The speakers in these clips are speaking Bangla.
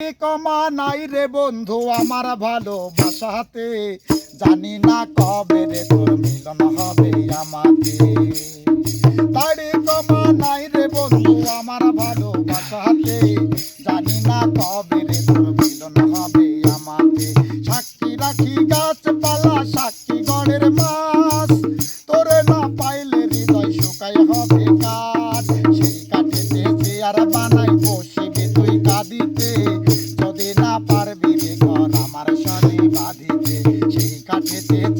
কমা নাই রে বন্ধু, আমার ভালোবাসাতে। জানি না কবে রে তোর মিলন হবে আমাকে। তাড়ি কমা নাই রে বন্ধু, আমার ভালোবাসাতে।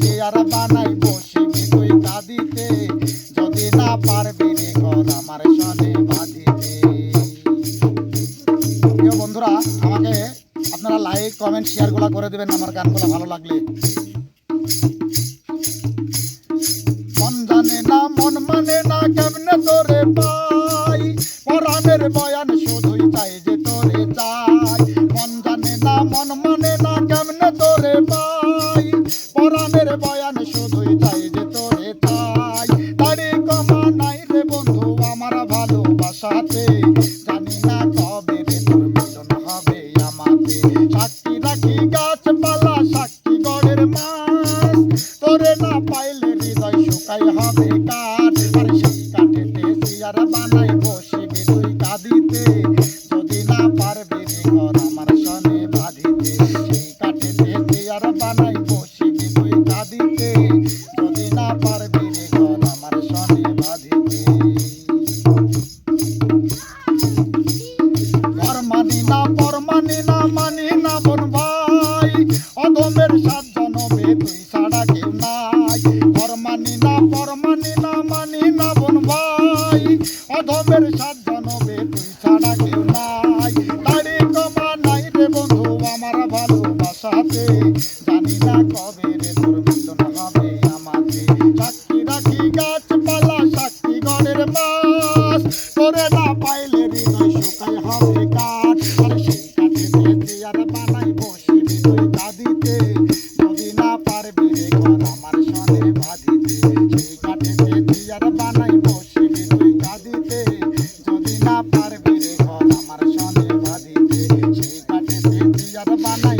চেয়ার বানাই বসিবি তুই কাঁদিতে যদি না পারবি রে ঘর আমার সনে বাঁধিতে। বন্ধুরা, আমাকে আপনারা লাইক কমেন্ট শেয়ারগুলা করে দেবেন আমার গানগুলো ভালো লাগলে। মন জানে না, মন মানে না, কেমনে তোরে পাই পরাণের বয়ান শুধুই রে বন্ধু, আমার ভালোবাসাতে। জানি না কবে রে হবে আমাকে সাক্ষী রাখি গাছপালা, সাক্ষী গড়ের মাছ। তোরে না পাইলে হৃদয় শুকাই হবে বানাই মানি না মানি না মন ভাই। অদমের সাত জনমে তুই ছাড়া কেউ নাই। পর মানি না, পর মানি না মানি না মন ভাই। অদমের সাত জনমে তুই ছাড়া কেউ নাই। তারি কমা নাই রে বন্ধু আমার ভালোবাসাতে। জানি না কবে রে তোর মিলন হবে আমাকে। সাক্ষী রাখি, গাছপালা, সাক্ষী গড়ের মাছ। করে না পাইলে বাজার বানাই বসে বিদয় দাদিতে। যদি না পারবি রে ঘর আমার সনে বাঁধিতে সেই কাঠেতে চেয়ার বানাই বসে বিদয় দাদিতে। যদি না পারবি রে ঘর আমার সনে বাঁধিতে সেই কাঠেতে চেয়ার বানাই